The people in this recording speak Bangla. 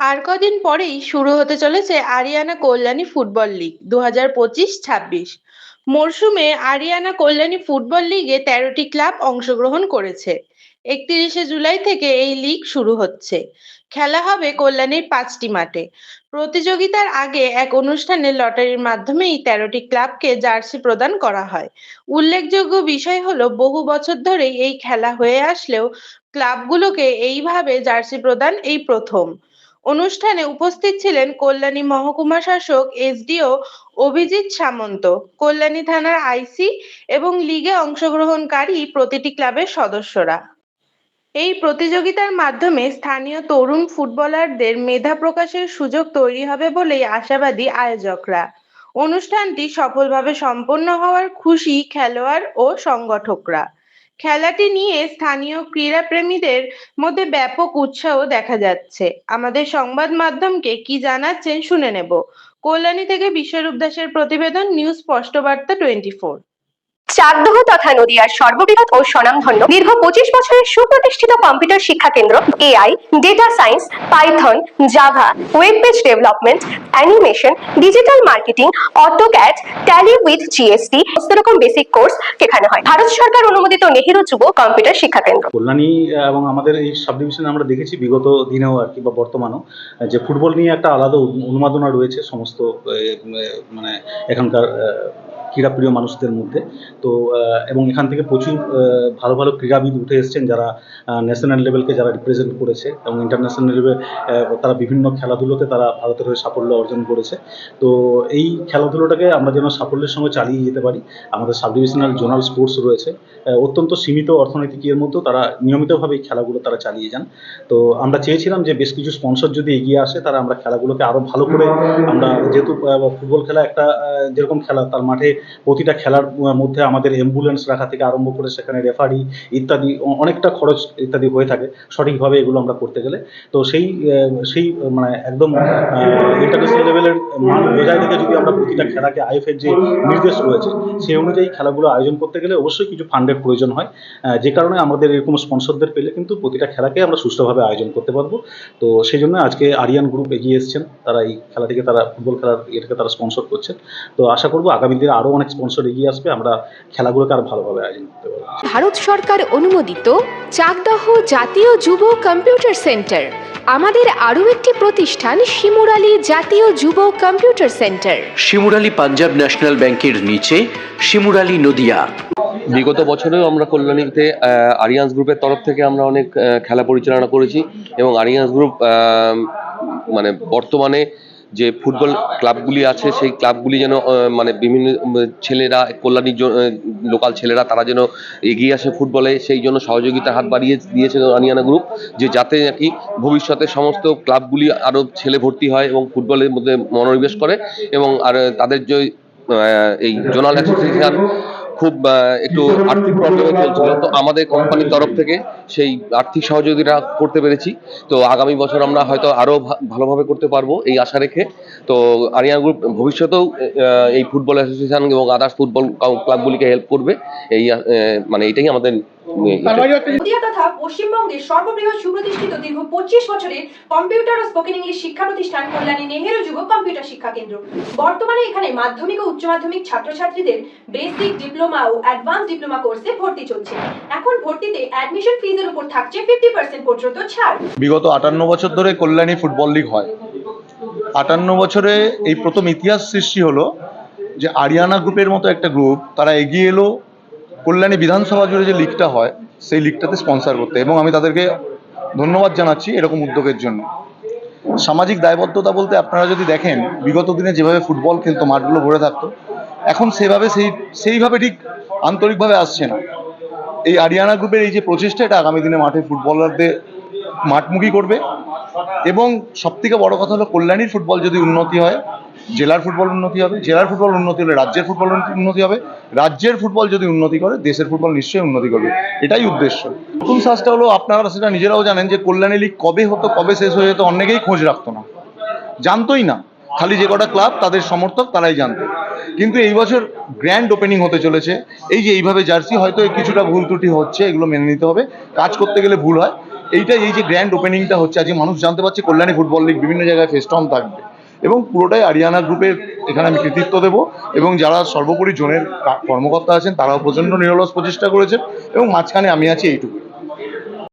আর কদিন পরেই শুরু হতে চলেছে আরিয়ানা কল্যাণী ফুটবল লিগ দু হাজার পঁচিশ ছাব্বিশ। মরশুমে আরিয়ানা কল্যাণী ফুটবল লিগে তেরোটি ক্লাব অংশগ্রহণ করেছে। একত্রিশে জুলাই থেকে এই লিগ শুরু হচ্ছে। খেলা হবে কল্যাণীর পাঁচটি মাঠে। প্রতিযোগিতার আগে এক অনুষ্ঠানে লটারির মাধ্যমে এই তেরোটি ক্লাবকে জার্সি প্রদান করা হয়। উল্লেখযোগ্য বিষয় হলো, বহু বছর ধরেই এই খেলা হয়ে আসলেও ক্লাবগুলোকে এইভাবে জার্সি প্রদান এই প্রথম। অনুষ্ঠানে উপস্থিত ছিলেন কল্যাণী মহকুমা শাসক এসডিও অভিজিৎ সামন্ত। কল্যাণী থানার আইসি এবং লিগে অংশগ্রহণকারী প্রতিটি ক্লাবের সদস্যরা। এই প্রতিযোগিতার মাধ্যমে স্থানীয় তরুণ ফুটবলারদের মেধা প্রকাশের সুযোগ তৈরি হবে বলেই আশাবাদী আয়োজকরা। অনুষ্ঠানটি সফলভাবে সম্পন্ন হওয়ার খুশি খেলোয়াড় ও সংগঠকরা। খেলাটি নিয়ে স্থানীয় ক্রীড়া প্রেমীদের মধ্যে ব্যাপক উৎসাহ দেখা যাচ্ছে। আমাদের সংবাদ মাধ্যমকে কি জানাচ্ছেন শুনে নেব। কল্যাণী থেকে বিশ্বরূপ দাসের প্রতিবেদন news Spashtabarta twenty four. Chakdaha তথা নদিয়ার সর্ববৃহৎ ও স্বনামধন্য দীর্ঘ পঁচিশ বছরের সুপ্রতিষ্ঠিত কম্পিউটার শিক্ষা কেন্দ্র, AI data science Python Java web page development animation digital marketing AutoCAD Tally with GST সমস্ত রকম বেসিক কোর্স এখানে হয়। ভারত সরকার অনুমোদিত নেহেরু যুব কম্পিউটার শিক্ষা কেন্দ্র। কল্যাণী এবং আমাদের এই সাব ডিভিশনে আমরা দেখেছি বিগত দিনেও আর কি বা বর্তমানেও, যে ফুটবল নিয়ে একটা আলাদা উন- উন্মাদনা রয়েছে সমস্ত মানে এখানকার ক্রীড়াপ্রিয় মানুষদের মধ্যে। তো এবং এখান থেকে প্রচুর ভালো ভালো ক্রীড়াবিদ উঠে এসেছেন যারা ন্যাশনাল লেভেলকে যারা রিপ্রেজেন্ট করেছে এবং ইন্টারন্যাশনাল লেভেলে তারা বিভিন্ন খেলাধুলোতে তারা ভারতের হয়ে সাফল্য অর্জন করেছে। তো, এই খেলাধুলোটাকে আমরা যেন সাফল্যের সঙ্গে চালিয়ে যেতে পারি, আমাদের সাব ডিভিশনাল জোনাল স্পোর্টস রয়েছে অত্যন্ত সীমিত অর্থনৈতিক ইয়ের মধ্যেও তারা নিয়মিতভাবে এই খেলাগুলো তারা চালিয়ে যান। তো, আমরা চেয়েছিলাম যে বেশ কিছু স্পন্সর যদি এগিয়ে আসে, তারা আমরা খেলাগুলোকে আরও ভালো করে, আমরা যেহেতু ফুটবল খেলা একটা যেরকম খেলা, তার মাঠে প্রতিটা খেলার মধ্যে আমাদের অ্যাম্বুলেন্স রাখা থেকে আরম্ভ করে সেখানে রেফারি ইত্যাদি অনেকটা খরচ ইত্যাদি হয়ে থাকে, সঠিকভাবে এগুলো আমরা করতে গেলে। তো সেই সেই মানে একদম ইন্টারন্যাশনাল লেভেলের মান বজায় রেখে যদি আমরা প্রতিটা খেলাকে আইএফের যে নির্দেশ রয়েছে, সেই অনুযায়ী খেলাগুলো আয়োজন করতে গেলে অবশ্যই কিছু ফান্ডের প্রয়োজন হয়। যে কারণে আমাদের এরকম স্পন্সরদের পেলে কিন্তু প্রতিটা খেলাকে আমরা সুষ্ঠুভাবে আয়োজন করতে পারব। তো সেই জন্য আজকে আরিয়ান গ্রুপ এগিয়ে এসেছেন। তারা এই খেলাটিকে তারা ফুটবল খেলার এটাকে তারা স্পন্সর করছেন। তো আশা করব আগামী দিনে আরও অনেক স্পন্সর এগিয়ে আসবে আমরা খেলাগুলোকে আরও ভালোভাবে আয়োজন করতে পারব। ভারত সরকার অনুমোদিত চাকদহ জাতীয় যুব কম্পিউটার সেন্টার আমাদের আরও একটি প্রতিষ্ঠান শিমুরালী জাতীয় যুব computer centre. Shimurali Punjab national ব্যাংকের নিচে শিমুরালী নদিয়া। বিগত বছরেও আমরা কল্যাণীতে আরিয়ান্স গ্রুপের তরফ থেকে আমরা অনেক খেলা পরিচালনা করেছি এবং আরিয়ান্স গ্রুপ আহ, মানে বর্তমানে যে ফুটবল ক্লাবগুলি আছে সেই ক্লাবগুলি যেন মানে বিভিন্ন ছেলেরা কল্যাণীর লোকাল ছেলেরা তারা যেন এগিয়ে আসে ফুটবলে সেই জন্য সহযোগিতার হাত বাড়িয়ে দিয়েছে আনিয়ানা গ্রুপ যে যাতে নাকি ভবিষ্যতে সমস্ত ক্লাবগুলি আরও ছেলে ভর্তি হয় এবং ফুটবলের মধ্যে মনোনিবেশ করে এবং আর তাদের যে এই জোনাল অ্যাসোসিয়েশন খুব একটু আর্থিক প্রবলেমে চলছিল। তো আমাদের কোম্পানির তরফ থেকে সেই আর্থিক সহযোগিতা করতে পেরেছি। তো আগামী বছর আমরা হয়তো আরও ভালোভাবে করতে পারব এই আশা রেখে। তো আরিয়ান গ্রুপ ভবিষ্যতেও এই ফুটবল অ্যাসোসিয়েশন এবং আদার্স ফুটবল ক্লাবগুলিকে হেল্প করবে। এই মানে এটাই আমাদের পশ্চিমবঙ্গের সর্ববৃহৎ সুপ্রতিষ্ঠিত দীর্ঘ পঁচিশ বছরের কম্পিউটার ও স্পোকেন ইংলিশ শিক্ষা প্রতিষ্ঠান কল্যাণী নেহেরু যুব কম্পিউটার শিক্ষা কেন্দ্র। বর্তমানে এখানে মাধ্যমিক ও উচ্চ মাধ্যমিক ছাত্রছাত্রীদের বেসিক ডিপ্লোমা ও অ্যাডভান্স ডিপ্লোমা কোর্সে ভর্তি চলছে। এখন ভর্তিতে অ্যাডমিশন ফিজের উপর থাকছে ফিফটি পার্সেন্ট পর্যন্ত ছাড়। বিগত আটান্ন বছর ধরে কল্যাণী ফুটবল লিগ হয়। আটান্ন বছরে এই প্রথম ইতিহাস সৃষ্টি হলো যে আরিয়ানা গ্রুপের মতো একটা গ্রুপ তারা এগিয়ে এলো কল্যাণী বিধানসভা জুড়ে যে লিগটা হয়, সেই লিগটাতে স্পন্সর করতে। এবং আমি তাদেরকে ধন্যবাদ জানাচ্ছি এরকম উদ্যোগের জন্য। সামাজিক দায়বদ্ধতা বলতে আপনারা যদি দেখেন, বিগত দিনে যেভাবে ফুটবল খেলতো, মাঠগুলো ভরে থাকতো, এখন সেভাবে সেই, সেইভাবে ঠিক আন্তরিকভাবে আসছে না। এই আরিয়ানা গ্রুপের এই যে প্রচেষ্টা, এটা আগামী দিনে মাঠে ফুটবলারদের মাঠমুখী করবে। এবং সবথেকে বড় কথা হলো, কল্যাণীর ফুটবল যদি উন্নতি হয় জেলার ফুটবল উন্নতি হবে, জেলার ফুটবল উন্নতি হলে রাজ্যের ফুটবল উন্নতি হবে, রাজ্যের ফুটবল যদি উন্নতি করে, দেশের ফুটবল নিশ্চয়ই উন্নতি করবে, এটাই উদ্দেশ্য। নতুন সাজটা হলো, আপনারা সেটা নিজেরাও জানেন যে কল্যাণী লীগ কবে হতো, কবে শেষ হয়ে যেত, অনেকেই খোঁজ রাখতো না। জানতোই না, খালি যে কটা ক্লাব, তাদের সমর্থক তারাই জানতো কিন্তু এই বছর গ্র্যান্ড ওপেনিং হতে চলেছে, এই যে এইভাবে জার্সি, হয়তো কিছুটা ভুল ত্রুটি হচ্ছে, এগুলো মেনে নিতে হবে, কাজ করতে গেলে ভুল হয়। এইটা এই যে গ্র্যান্ড ওপেনিংটা হচ্ছে আজকে মানুষ জানতে পারছে কল্যাণী ফুটবল লিগ বিভিন্ন জায়গায় ফেস্টন থাকবে। এবং পুরোটাই আরিয়ানা গ্রুপের এখানে আমি কৃতিত্ব দেব এবং যারা সর্বোপরি জোনের কর্মকর্তা আছেন তারাও প্রচণ্ড নিরলস প্রচেষ্টা করেছেন এবং মাঝখানে আমি আছি এইটুকু